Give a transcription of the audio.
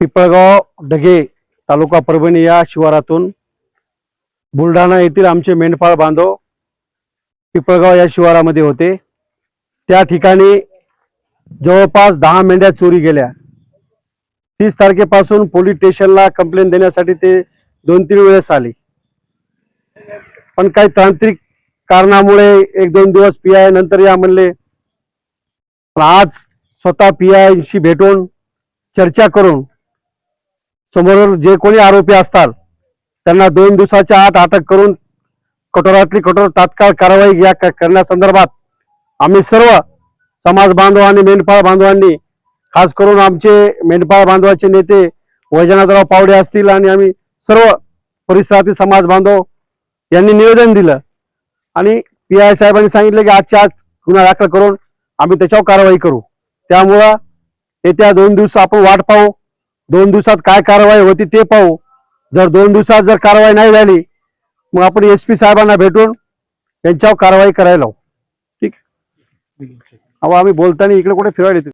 पिपळगाव ढगे तालुका परभणी या शिवारातून बुलढाणा येथील आमचे मेंढपाळ बांधव पिपळगाव या शिवारामध्ये होते. त्या ठिकाणी जवळपास दहा मेंढ्या चोरी गेल्या. तीस तारखेपासून पोलीस स्टेशनला कंप्लेंट देण्यासाठी ते दोन तीन वेळेस आले. पण काही तांत्रिक कारणामुळे एक दोन दिवस पी आय नंतर या म्हणले आज स्वतः पी आयशी भेटून चर्चा करून समोर जे कोणी आरोपी असतात त्यांना दोन दिवसाच्या आत अटक करून कठोरातली कठोर तात्काळ कारवाई या क- करण्यासंदर्भात आम्ही सर्व समाज बांधव आणि मेंढपाळ बांधवांनी खास करून आमचे मेंढपाळ बांधवाचे नेते वैजनाथराव पावडे असतील आणि आम्ही सर्व परिसरातील समाज बांधव यांनी निवेदन दिलं. आणि पी आय साहेबांनी सांगितलं की आजच्या आज गुन्हा दाखल करून आम्ही त्याच्यावर कारवाई करू. त्यामुळं येत्या दोन दिवस आपण वाट पाहू. दोन दिवसात काय कारवाई होती ते पाहू. जर दोन दिवसात जर कारवाई नाही झाली मग आपण एस पी साहेबांना भेटून त्यांच्यावर कारवाई करायला लावू. ठीक. अहो आम्ही बोलताना इकडे कुठे फिरायला येतो